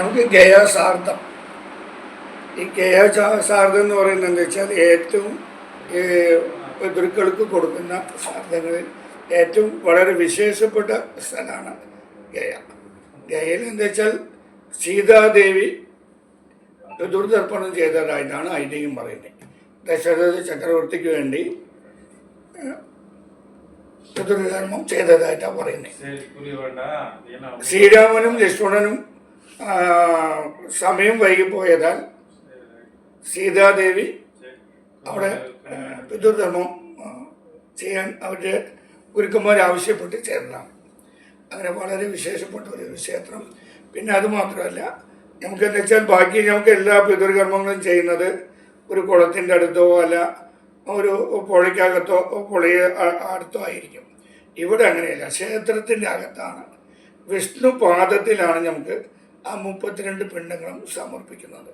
നമുക്ക് ഗേയസാർത്ഥം ഈ ഗേയസാർത്ഥം എന്ന് പറയുന്നത് എന്താ വെച്ചാൽ ഏറ്റവും പിതൃക്കൾക്ക് കൊടുക്കുന്ന സാർദ്ധങ്ങളിൽ ഏറ്റവും വളരെ വിശേഷപ്പെട്ട സ്ഥലമാണ് ഗയ. ഗയയിൽ എന്ന് വെച്ചാൽ സീതാദേവി പിതൃതർപ്പണം ചെയ്തതായിട്ടാണ് ഐതിഹ്യം പറയുന്നത്. ദശരഥ ചക്രവർത്തിക്ക് വേണ്ടി പിതൃധർമ്മം ചെയ്തതായിട്ടാണ് പറയുന്നത്. ശ്രീരാമനും ലക്ഷ്മണനും സമയം വൈകിപ്പോയതാൽ സീതാദേവി അവിടെ പിതൃധർമ്മം ചെയ്യാൻ അവരുടെ ഗുരുക്കന്മാർ ആവശ്യപ്പെട്ട് ചേർന്നതാണ് അങ്ങനെ വളരെ വിശേഷപ്പെട്ട ഒരു ക്ഷേത്രം. പിന്നെ അത് മാത്രമല്ല നമുക്ക് എന്താ വെച്ചാൽ ബാക്കി നമുക്ക് എല്ലാ പിതൃകർമ്മങ്ങളും ചെയ്യുന്നത് ഒരു കുളത്തിന്റെ അടുത്തോ അല്ല ഒരു പുഴയ്ക്കകത്തോ പുഴയ അടുത്തോ ആയിരിക്കും. ഇവിടെ അങ്ങനെയല്ല ക്ഷേത്രത്തിന്റെ അകത്താണ്. വിഷ്ണു പാദത്തിലാണ് നമുക്ക് ആ മുപ്പത്തിരണ്ട് പിണ്ടങ്ങളും സമർപ്പിക്കുന്നത്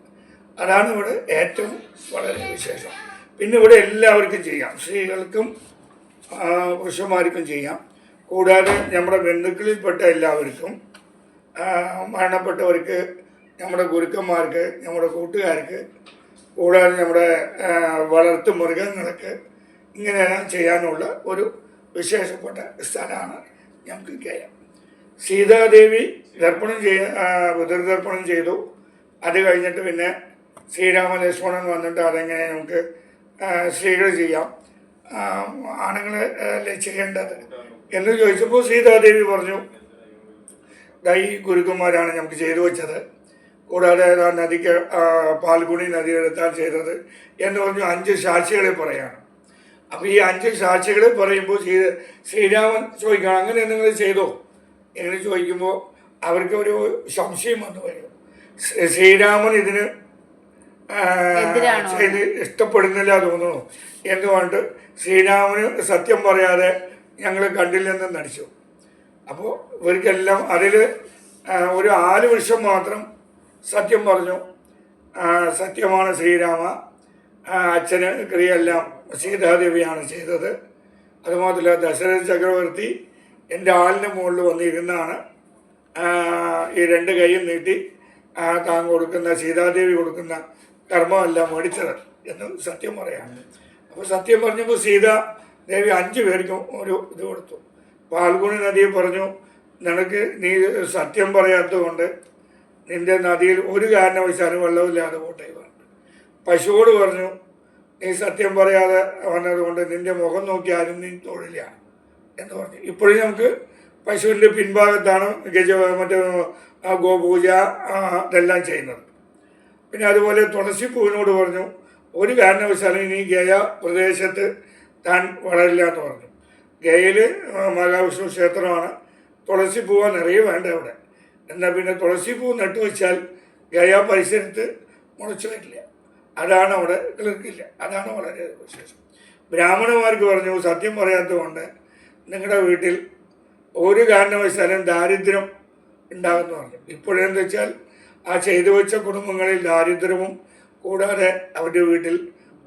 അതാണ് ഇവിടെ ഏറ്റവും വളരെ വിശേഷം. പിന്നെ ഇവിടെ എല്ലാവർക്കും ചെയ്യാം. സ്ത്രീകൾക്കും പുരുഷന്മാർക്കും ചെയ്യാം. കൂടാതെ നമ്മുടെ ബന്ധുക്കളിൽപ്പെട്ട എല്ലാവർക്കും മരണപ്പെട്ടവർക്ക് നമ്മുടെ ഗുരുക്കന്മാർക്ക് നമ്മുടെ കൂട്ടുകാർക്ക് കൂടാതെ നമ്മുടെ വളർത്തു മൃഗങ്ങൾക്ക് ഇങ്ങനെയെല്ലാം ചെയ്യാനുള്ള ഒരു വിശേഷപ്പെട്ട സ്ഥലമാണ് ഞങ്ങൾക്ക് ഗയം സീതാദേവി ദർപ്പണം ചെയ്യ പിതൃതർപ്പണം ചെയ്തു. അത് കഴിഞ്ഞിട്ട് പിന്നെ ശ്രീരാമലക്ഷ്മണൻ വന്നിട്ട് അതെങ്ങനെ നമുക്ക് സ്ത്രീകൾ ചെയ്യാം. ആണുങ്ങൾ ചെയ്യേണ്ടത്? എന്ന് ചോദിച്ചപ്പോൾ സീതാദേവി പറഞ്ഞു ദൈ ഗുരുക്കന്മാരാണ് നമുക്ക് ചെയ്തു വെച്ചത്. കൂടാതെ ആ നദിക്ക് പാൽഗുണി നദി എടുത്താൽ ചെയ്തത്. എന്ന് പറഞ്ഞു അഞ്ച് സാക്ഷികളെ പറയാണ്. അപ്പോൾ ഈ അഞ്ച് സാക്ഷികളെ പറയുമ്പോൾ ശ്രീ ശ്രീരാമൻ ചോദിക്കണം അങ്ങനെ നിങ്ങൾ ചെയ്തോ? എന്ന് ചോദിക്കുമ്പോൾ അവർക്ക് ഒരു സംശയം വന്നു വരും. ശ്രീരാമൻ ഇതിന് ഇത് ഇഷ്ടപ്പെടുന്നില്ല തോന്നുന്നു. എന്തുകൊണ്ട്? പറഞ്ഞിട്ട് ശ്രീരാമന് സത്യം പറയാതെ ഞങ്ങൾ കണ്ടില്ലെന്ന് നടിച്ചു. അപ്പോൾ ഇവർക്കെല്ലാം അതിൽ ഒരു ആൽ വർഷം മാത്രം സത്യം പറഞ്ഞു. സത്യമാണ് ശ്രീരാമ. അച്ഛന് ക്രിയെല്ലാം സീതാദേവിയാണ് ചെയ്തത്. അതുമാത്രമല്ല ദശരഥ ചക്രവർത്തി എന്റെ ആളിന്റെ മുകളിൽ വന്നിരുന്നാണ് ഈ രണ്ട് കൈയും നീട്ടി താൻ കൊടുക്കുന്ന സീതാദേവി കൊടുക്കുന്ന കർമ്മമെല്ലാം മേടിച്ചത് എന്ന് സത്യം പറയാണ് അപ്പോൾ സത്യം പറഞ്ഞപ്പോൾ സീതാദേവി ദേവി അഞ്ചു പേർക്കും ഒരു ഇത് കൊടുത്തു. പാൽഗുണി നദിയെ പറഞ്ഞു നിനക്ക് നീ സത്യം പറയാത്തതുകൊണ്ട് നിന്റെ നദിയിൽ ഒരു കാരണവശാലും വെള്ളമില്ലാതെ പോട്ടെ. പറഞ്ഞു പശുവോട് പറഞ്ഞു നീ സത്യം പറയാതെ വന്നതുകൊണ്ട് നിന്റെ മുഖം നോക്കിയാലും നീ തൊഴില്ല എന്ന് പറഞ്ഞു. ഇപ്പോഴും നമുക്ക് പശുവിന്റെ പിൻഭാഗത്താണ് ഗജ മറ്റേ ഗോപൂജ ഇതെല്ലാം ചെയ്യുന്നത്. പിന്നെ അതുപോലെ തുളസി പൂവിനോട് പറഞ്ഞു ഒരു കാരണവശാലും ഇനി ഗയ പ്രദേശത്ത് താൻ വളരില്ല എന്ന് പറഞ്ഞു ഗയയിൽ മഹാവിഷ്ണു ക്ഷേത്രമാണ്. തുളസി പൂവ് നിറയെ വേണ്ട അവിടെ? എന്നാൽ പിന്നെ തുളസി പൂ നട്ടു വെച്ചാൽ ഗയ പരിസരത്ത് മുളച്ചു വരില്ല. അതാണ് അവിടെ കിളിർക്കില്ല അതാണ് വളരെ വിശേഷം. ബ്രാഹ്മണന്മാർക്ക് പറഞ്ഞു സത്യം പറയാത്തതുകൊണ്ട് നിങ്ങളുടെ വീട്ടിൽ ഒരു കാരണവശാലും ദാരിദ്ര്യം ഉണ്ടാകുന്ന പറഞ്ഞു. ഇപ്പോഴെന്ന് വെച്ചാൽ ആ ചെയ്തു വെച്ച കുടുംബങ്ങളിൽ ദാരിദ്ര്യവും കൂടാതെ അവരുടെ വീട്ടിൽ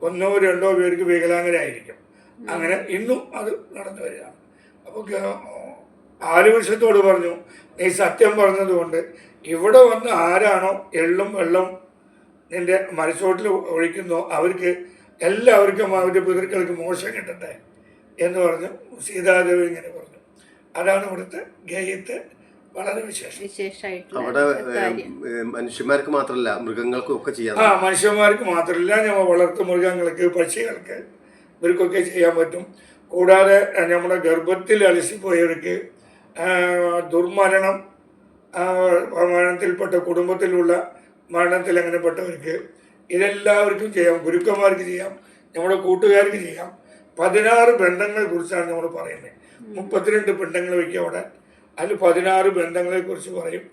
ഒന്നോ രണ്ടോ പേർക്ക് വികലാംഗരായിരിക്കും. അങ്ങനെ ഇന്നും അത് നടന്നു വരികയാണ്. അപ്പോൾ ആലുവിഷത്തോട് പറഞ്ഞു? നീ സത്യം പറഞ്ഞതുകൊണ്ട് ഇവിടെ വന്ന് ആരാണോ എള്ളും വെള്ളം നിന്റെ മരച്ചോട്ടിൽ ഒഴിക്കുന്നോ അവർക്ക് എല്ലാവർക്കും അവരുടെ പിതൃക്കൾക്ക് മോശം കിട്ടട്ടെ. എന്ന് പറഞ്ഞു. സീതാദേവി ഇങ്ങനെ പറഞ്ഞു. അതാണ് ഇവിടുത്തെ ഗേയത്തെ വളരെ വിശേഷം. അവിടെ മനുഷ്യന്മാർക്ക് മാത്രമല്ല മൃഗങ്ങൾക്കും ഒക്കെ ചെയ്യാം. ആ മനുഷ്യന്മാർക്ക് മാത്രമല്ല നമ്മൾ വളർത്തു മൃഗങ്ങൾക്ക് പക്ഷികൾക്ക് ഇവർക്കൊക്കെ ചെയ്യാൻ പറ്റും. കൂടാതെ നമ്മുടെ ഗർഭത്തിൽ അലസിപ്പോയവർക്ക് പോയവർക്ക് ദുർമരണം മരണത്തിൽപ്പെട്ട കുടുംബത്തിലുള്ള മരണത്തിൽ അങ്ങനെപ്പെട്ടവർക്ക് ഇതെല്ലാവർക്കും ചെയ്യാം. ഗുരുക്കന്മാർക്ക് ചെയ്യാം. നമ്മുടെ കൂട്ടുകാർക്ക് ചെയ്യാം. പതിനാറ് ബന്ധങ്ങളെ കുറിച്ചാണ് നമ്മൾ പറയുന്നത്. മുപ്പത്തിരണ്ട് ബന്ധങ്ങൾ വയ്ക്കും അവിടെ. അതിൽ പതിനാറ് ബന്ധങ്ങളെ കുറിച്ച് പറയും.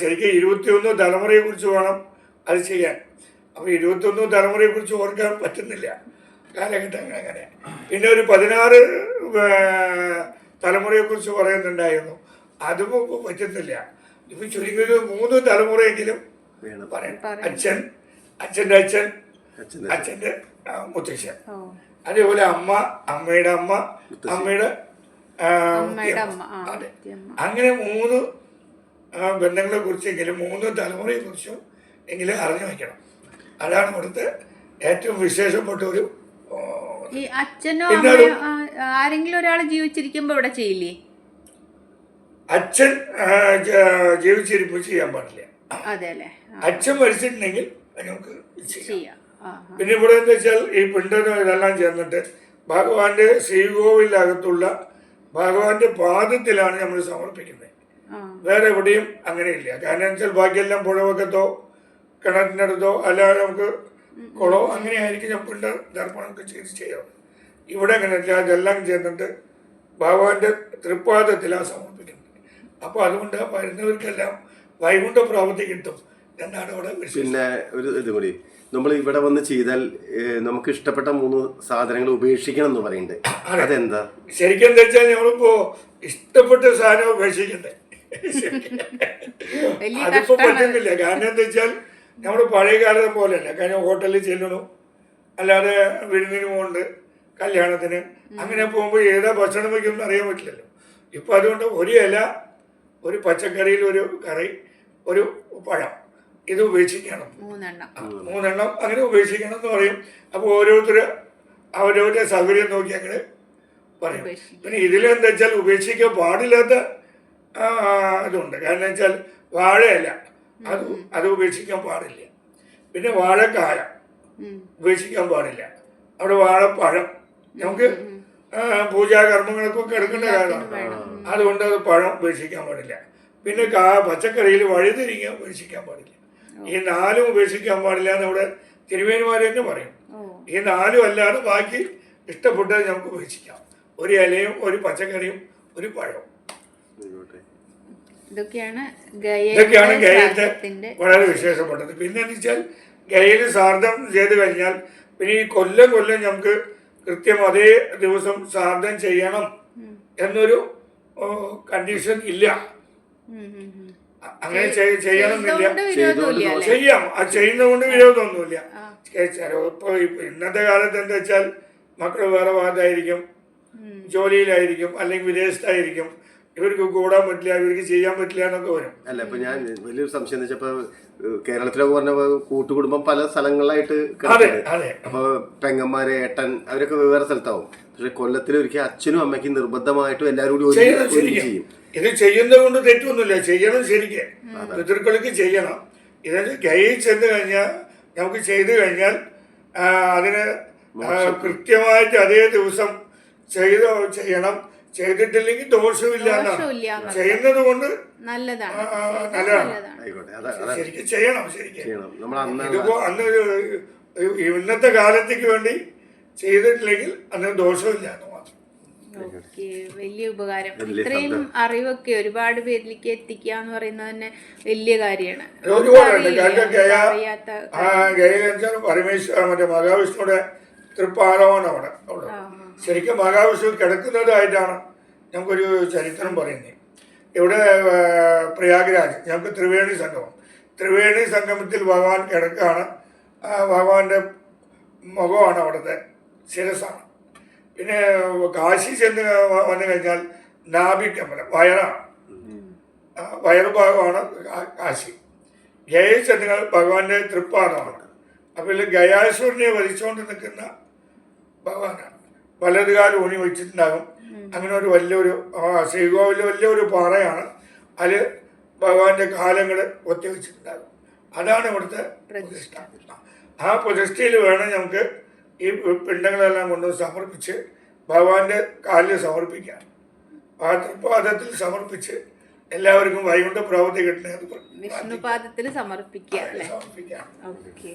ശരിക്കും ഇരുപത്തിയൊന്ന് തലമുറയെ കുറിച്ച് വേണം അത് ചെയ്യാൻ. അപ്പോൾ ഇരുപത്തൊന്ന് തലമുറയെ കുറിച്ച് ഓർക്കാൻ പറ്റുന്നില്ല. കാലഘട്ടങ്ങൾ അങ്ങനെ. പിന്നെ ഒരു പതിനാറ് തലമുറയെ കുറിച്ച് പറയുന്നുണ്ടായിരുന്നു. അതും ഇപ്പൊ പറ്റുന്നില്ല ഇപ്പൊ ചുരുങ്ങിയത് മൂന്ന് തലമുറയെങ്കിലും വേണം. പറയാം. അച്ഛൻ അച്ഛന്റെ അച്ഛൻ അച്ഛന്റെ മുത്തശ്ശൻ. ഓ. അതേപോലെ അമ്മ അമ്മയുടെ അമ്മ അമ്മയുടെ അതെ. അങ്ങനെ മൂന്ന് ബന്ധങ്ങളെ കുറിച്ചെങ്കിലും മൂന്ന് തലമുറയെ കുറിച്ചും എങ്കിലും അറിഞ്ഞു വയ്ക്കണം. അതാണ് ഇവിടുത്തെ ഏറ്റവും വിശേഷപ്പെട്ട ഒരു ഈ അച്ഛനോ ആരെങ്കിലും ഒരാൾ ജീവിച്ചിരിക്കുമ്പോ ഇവിടെ ചെയ്യില്ലേ? അച്ഛൻ ജീവിച്ചിരിപ്പ് ചെയ്യാൻ പാടില്ല. അതെ അല്ലേ? അച്ഛൻ മരിച്ചിട്ടുണ്ടെങ്കിൽ നമുക്ക് ചെയ്യാം. പിന്നെ ഇവിടെ എന്താ വെച്ചാൽ ഈ പിണ്ടനും ഇതെല്ലാം ചേർന്നിട്ട് ഭഗവാന്റെ ശ്രീകോവിലകത്തുള്ള ഭഗവാന്റെ പാദത്തിലാണ് നമ്മൾ സമർപ്പിക്കുന്നത്. വേറെ എവിടെയും അങ്ങനെയില്ല. കാരണം വെച്ചാൽ ബാക്കിയെല്ലാം പുഴവക്കത്തോ കിണറ്റിനടുത്തോ അല്ലാതെ നമുക്ക് കുളോ അങ്ങനെ ആയിരിക്കും ഞാൻ പിണ്ട ദർപ്പണമൊക്കെ ചെയ്ത് ചെയ്യാം ഇവിടെ അങ്ങനെയല്ല അതെല്ലാം ചേർന്നിട്ട് ഭഗവാന്റെ തൃപ്പാദത്തിലാണ് സമർപ്പിക്കുന്നത്. അപ്പോൾ അതുകൊണ്ട് വരുന്നവർക്കെല്ലാം വൈകുണ്ഠ പ്രാപത്തി കിട്ടും. എന്നാണ് ഇവിടെ പിന്നെ ഒരു ഇത് കൂടി. നമ്മൾ ഇവിടെ വന്ന് ചെയ്താൽ നമുക്ക് ഇഷ്ടപ്പെട്ട മൂന്ന് സാധനങ്ങൾ ഉപേക്ഷിക്കണം എന്ന് പറയുന്നുണ്ട്. അതെന്താ? ശരിക്കും എന്താ വെച്ചാൽ ഞങ്ങളിപ്പോ ഇഷ്ടപ്പെട്ട സാധനം ഉപേക്ഷിക്കണ്ടേ? അതിപ്പോ പറ്റുന്നില്ല കാരണം എന്താ വെച്ചാൽ നമ്മൾ പഴയ കാലത്തെ പോലെയല്ല. കാരണം ഹോട്ടലിൽ ചെല്ലണു. അല്ലാതെ വിരുന്നിന് പോകുന്നുണ്ട് കല്യാണത്തിന്. അങ്ങനെ പോകുമ്പോൾ ഏതാ ഭക്ഷണം വയ്ക്കുമെന്ന് അറിയാൻ പറ്റില്ലല്ലോ. ഇപ്പൊ അതുകൊണ്ട് ഒരു ഇല ഒരു പച്ചക്കറിയിൽ ഒരു കറി ഒരു പഴം. ഇത് ഉപേക്ഷിക്കണം. മൂന്നെണ്ണം. അങ്ങനെ ഉപേക്ഷിക്കണം എന്ന് പറയും. അപ്പോൾ ഓരോരുത്തർ അവരവരുടെ സൗകര്യം നോക്കി അങ്ങനെ പറയും. പിന്നെ ഇതിലെന്താ വെച്ചാൽ ഉപേക്ഷിക്കാൻ പാടില്ലാത്ത ഇതുണ്ട്. കാരണം വെച്ചാൽ വാഴയല്ല. അത് അത് ഉപേക്ഷിക്കാൻ പാടില്ല. പിന്നെ വാഴക്കായ. ഉപേക്ഷിക്കാൻ പാടില്ല. അവിടെ വാഴപ്പഴം. നമുക്ക് പൂജാകർമ്മങ്ങൾക്കൊക്കെ എടുക്കേണ്ട കാര്യമാണ് അതുകൊണ്ട് അത് പഴം ഉപേക്ഷിക്കാൻ പാടില്ല. പിന്നെ കാ പച്ചക്കറിയിൽ വഴുതിരിക്കാൻ ഉപേക്ഷിക്കാൻ പാടില്ല. ഈ നാലും ഉപേക്ഷിക്കാൻ പാടില്ല എന്ന് ഇവിടെ തിരുവേനുമാർ തന്നെ പറയും. ഈ നാലും അല്ലാതെ ബാക്കി ഇഷ്ടപ്പെട്ടത് നമുക്ക് ഉപേക്ഷിക്കാം. ഒരു ഇലയും ഒരു പച്ചക്കറിയും ഒരു പഴവും. ഇതൊക്കെയാണ് ഇതൊക്കെയാണ് ഗയത്തെ വളരെ വിശേഷപ്പെട്ടത്. പിന്നെ എന്ന് വെച്ചാൽ ഗയയിൽ സാർദ്ധം ചെയ്ത് കഴിഞ്ഞാൽ പിന്നെ ഈ കൊല്ലം കൊല്ലം നമുക്ക് കൃത്യം അതേ ദിവസം സാർദ്ധം ചെയ്യണം എന്നൊരു കണ്ടീഷൻ ഇല്ല. അങ്ങനെ ചെയ്- ചെയ്യണമെന്നില്ല ചെയ്യാം. അത് ചെയ്യുന്നതുകൊണ്ട് വിരോധമൊന്നുമില്ല. ചിലപ്പോ ഇപ്പൊ ഇന്നത്തെ കാലത്ത് എന്താ വെച്ചാൽ മക്കൾ വേറെ ഭാഗത്തായിരിക്കും ജോലിയിലായിരിക്കും അല്ലെങ്കിൽ വിദേശത്തായിരിക്കും. ഇവർക്ക് കൂടാൻ പറ്റില്ല ഇവർക്ക് ചെയ്യാൻ പറ്റില്ല എന്നൊക്കെ വരും. അല്ല ഇപ്പൊ ഞാൻ വലിയൊരു സംശയം എന്ന് വെച്ചപ്പോ കേരളത്തിലൊക്കെ പറഞ്ഞ കൂട്ടുകുടുംബം പല സ്ഥലങ്ങളിലായിട്ട് അതെ അതെ. അപ്പൊ പെങ്ങന്മാര് ഏട്ടൻ അവരൊക്കെ വേറെ സ്ഥലത്താവും. പക്ഷെ കൊല്ലത്തിൽ ഒരിക്കലും അച്ഛനും അമ്മയ്ക്കും നിർബന്ധമായിട്ടും എല്ലാവരും കൂടി ചെയ്യും. ഇത് ചെയ്യുന്നത് കൊണ്ട് തെറ്റൊന്നുമില്ല. ചെയ്യണം ശരിക്ക്. പിതൃക്കൾക്ക് ചെയ്യണം. ഇത് കൈ ചെന്ന് കഴിഞ്ഞാൽ നമുക്ക് ചെയ്തു കഴിഞ്ഞാൽ അതിന് കൃത്യമായിട്ട് അതേ ദിവസം ചെയ്ത് ചെയ്യണം. ചെയ്തിട്ടില്ലെങ്കിൽ ദോഷമില്ല ചെയ്യുന്നത് കൊണ്ട് നല്ലതാണ്. ശരിക്കും ചെയ്യണം ശരിക്കും. ചെയ്യണം. നമ്മൾ അന്ന് ഇതിപ്പോ അന്ന് ഇന്നത്തെ കാലത്തേക്ക് വേണ്ടി ചെയ്തിട്ടില്ലെങ്കിൽ അന്ന് ദോഷമില്ല വലിയ ഉപകാരം. ഇത്രയും അറിവൊക്കെ ഒരുപാട് പേരിലേക്ക് എത്തിക്കുക എന്ന് പറയുന്നത് തന്നെ വലിയ കാര്യമാണ്. പരമേശ്വര മറ്റേ മഹാവിഷ്ണുവിടെ തൃപ്പാദമാണ് അവിടെ. ശരിക്കും മഹാവിഷ്ണു കിടക്കുന്നതായിട്ടാണ് നമുക്കൊരു ചരിത്രം പറയുന്നത്. ഇവിടെ പ്രയാഗ്രാജ് ഞങ്ങൾക്ക് ത്രിവേണി സംഗമം. ത്രിവേണി സംഗമത്തിൽ ഭഗവാൻ കിടക്കാണ് ഭഗവാന്റെ മുഖമാണ് അവിടുത്തെ ശിരസാണ്. പിന്നെ കാശി ചെന്ന് വന്നു കഴിഞ്ഞാൽ നാഭിക്കമ്പലം വയറാണ് വയറു ഭാഗമാണ് കാശി ഗയയിൽ ചെന്നുകൾ ഭഗവാന്റെ തൃപ്പാദമാണ് അപ്പോൾ ഇതിൽ ഗയാസുരനെ വധിച്ചുകൊണ്ട് നിൽക്കുന്ന ഭഗവാനാണ് വലതുകാലം ഊണി വെച്ചിട്ടുണ്ടാകും അങ്ങനെ ഒരു വലിയൊരു ശ്രീകോവിൽ ശ്രീകോവിൽ വലിയൊരു പാറയാണ് അതിൽ ഭഗവാന്റെ കാലങ്ങൾ ഒത്തിവെച്ചിട്ടുണ്ടാകും അതാണ് ഇവിടുത്തെ പ്രതിഷ്ഠ ആ പ്രതിഷ്ഠയിൽ വേണം നമുക്ക് ഈ പിണ്ടങ്ങളെല്ലാം കൊണ്ട് സമർപ്പിച്ച് ഭഗവാന്റെ കാലിൽ സമർപ്പിക്കാം. ആ തൃപ്പാദത്തിൽ സമർപ്പിച്ച് എല്ലാവർക്കും വൈകുണ്ഠ പ്രാപ്തി കിട്ടണേ വിഷ്ണുപാദത്തിൽ സമർപ്പിക്കുക സമർപ്പിക്കാം. ഓക്കെ